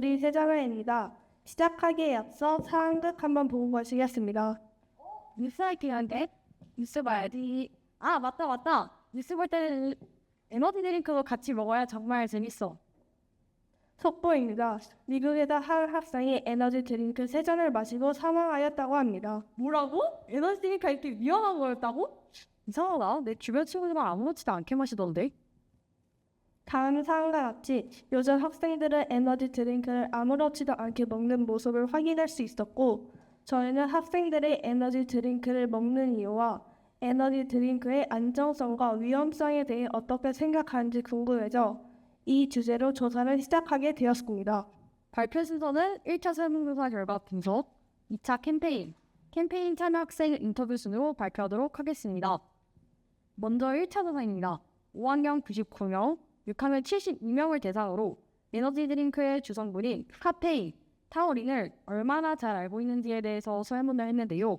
뉴스토리 세자가입니다. 시작하기에 앞서 상극 한번 보고 가시겠습니다. 뉴스 할게 한데 뉴스 봐야지. 아 맞다 맞다. 뉴스 볼 때는 에너지 드링크도 같이 먹어야 정말 재밌어. 속보입니다. 미국에서 한 학생이 에너지 드링크 세 잔을 마시고 사망하였다고 합니다. 뭐라고? 에너지 드링크가 이렇게 위험한 거였다고? 이상하다. 내 주변 친구들은 아무렇지도 않게 마시던데. 다음 사항과 같이 요즘 학생들은 에너지 드링크를 아무렇지도 않게 먹는 모습을 확인할 수 있었고 저희는 학생들의 에너지 드링크를 먹는 이유와 에너지 드링크의 안정성과 위험성에 대해 어떻게 생각하는지 궁금해져 이 주제로 조사를 시작하게 되었습니다. 발표 순서는 1차 설문조사 결과 분석, 2차 캠페인, 캠페인 참여 학생 인터뷰 순으로 발표하도록 하겠습니다. 먼저 1차 조사입니다. 5학년 99명, 6학년 72명을 대상으로 에너지 드링크의 주성분인 카페인, 타우린을 얼마나 잘 알고 있는지에 대해서 설문을 했는데요.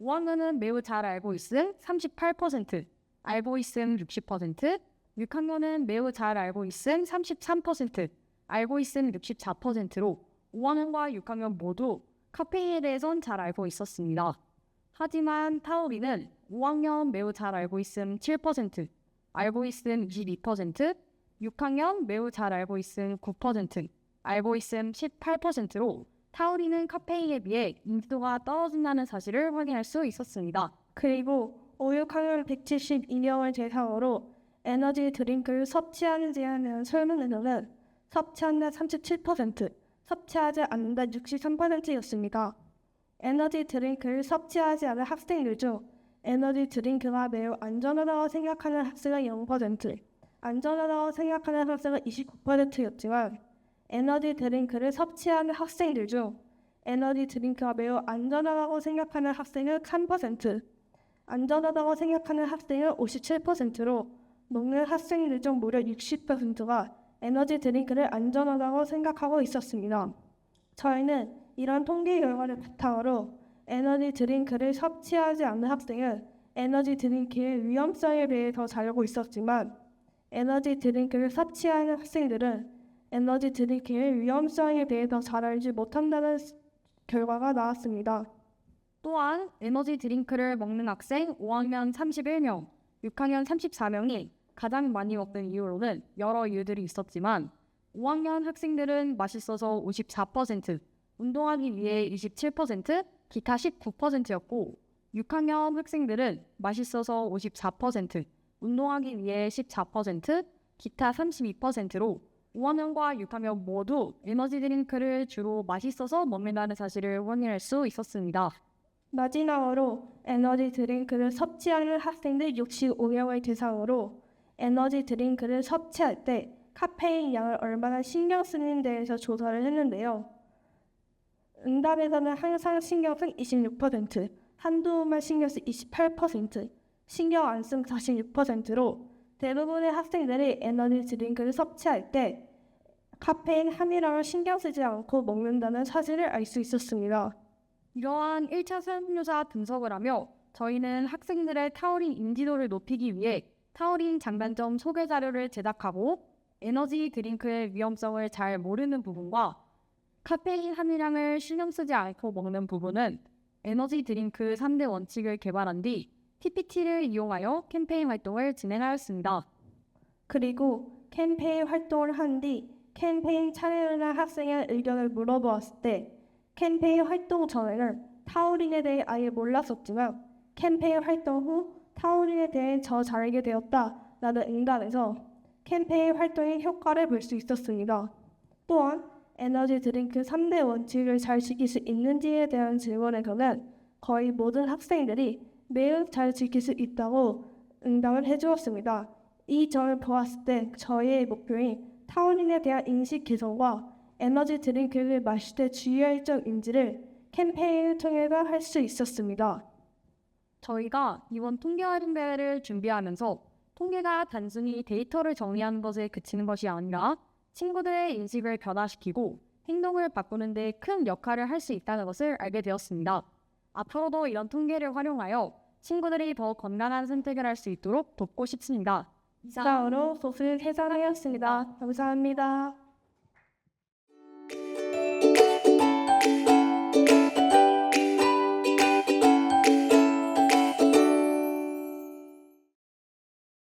5학년은 매우 잘 알고 있음 38%, 알고 있음 60%, 6학년은 매우 잘 알고 있음 33%, 알고 있음 64%로 5학년과 6학년 모두 카페인에 대해선 잘 알고 있었습니다. 하지만 타우린은 5학년 매우 잘 알고 있음 7%, 알고 있음 22%, 6학년 매우 잘 알고 있음 9%, 알고 있음 18%로 타우린은 카페인에 비해 인지도가 떨어진다는 사실을 확인할 수 있었습니다. 그리고 5, 6학년 172명을 대상으로 에너지 드링크를 섭취하는지에 대한 설문에서는 섭취한다 37%, 섭취하지 않는다 63%였습니다. 에너지 드링크를 섭취하지 않은 학생들 중 에너지 드링크가 매우 안전하다고 생각하는 학생은 0%, 안전하다고 생각하는 학생은 29%였지만 에너지 드링크를 섭취하는 학생들 중 에너지 드링크가 매우 안전하다고 생각하는 학생은 3%, 안전하다고 생각하는 학생은 57%로 먹는 학생들 중 무려 60%가 에너지 드링크를 안전하다고 생각하고 있었습니다. 저희는 이런 통계 결과를 바탕으로 에너지 드링크를 섭취하지 않는 학생은 에너지 드링크의 위험성에 대해 더 잘 알고 있었지만 에너지 드링크를 섭취하는 학생들은 에너지 드링크의 위험성에 대해 더 잘 알지 못한다는 결과가 나왔습니다. 또한 에너지 드링크를 먹는 학생 5학년 31명, 6학년 34명이 가장 많이 먹는 이유로는 여러 이유들이 있었지만 5학년 학생들은 맛있어서 54%, 운동하기 위해 27%, 기타 19%였고 6학년 학생들은 맛있어서 54%, 운동하기 위해 14%, 기타 32%로 5학년과 6학년 모두 에너지 드링크를 주로 맛있어서 먹는다는 사실을 확인할 수 있었습니다. 마지막으로 에너지 드링크를 섭취하는 학생들 65명을 대상으로 에너지 드링크를 섭취할 때 카페인 양을 얼마나 신경 쓰는 데에서 조사를 했는데요. 응답에서는 항상 신경 쓴 26%, 한두만 신경 쓴 28%, 신경 안 쓴 46%로 대부분의 학생들이 에너지 드링크를 섭취할 때 카페인 함유량을 신경 쓰지 않고 먹는다는 사실을 알 수 있었습니다. 이러한 1차 설문조사 분석을 하며 저희는 학생들의 타우린 인지도를 높이기 위해 타우린 장단점 소개 자료를 제작하고 에너지 드링크의 위험성을 잘 모르는 부분과 카페인 함유량을 신경 쓰지 않고 먹는 부분은 에너지 드링크 3대 원칙을 개발한 뒤 PPT를 이용하여 캠페인 활동을 진행하였습니다. 그리고 캠페인 활동을 한 뒤 캠페인 참여한 학생의 의견을 물어보았을 때 캠페인 활동 전에는 타우린에 대해 아예 몰랐었지만 캠페인 활동 후 타우린에 대해 더잘 알게 되었다 라는 응답에서 캠페인 활동의 효과를 볼 수 있었습니다. 또한 에너지 드링크 3대 원칙을 잘 지킬 수 있는지에 대한 질문에서는 거의 모든 학생들이 매우 잘 지킬 수 있다고 응답을 해주었습니다. 이 점을 보았을 때 저희의 목표인 타우린에 대한 인식 개선과 에너지 드링크를 마실 때 주의할 점 인지를 캠페인을 통해서 할 수 있었습니다. 저희가 이번 통계 활용 대회를 준비하면서 통계가 단순히 데이터를 정리하는 것에 그치는 것이 아니라 친구들의 인식을 변화시키고 행동을 바꾸는 데 큰 역할을 할 수 있다는 것을 알게 되었습니다. 앞으로도 이런 통계를 활용하여 친구들이 더 건강한 선택을 할 수 있도록 돕고 싶습니다. 이상으로 소스 해설하였습니다. 감사합니다.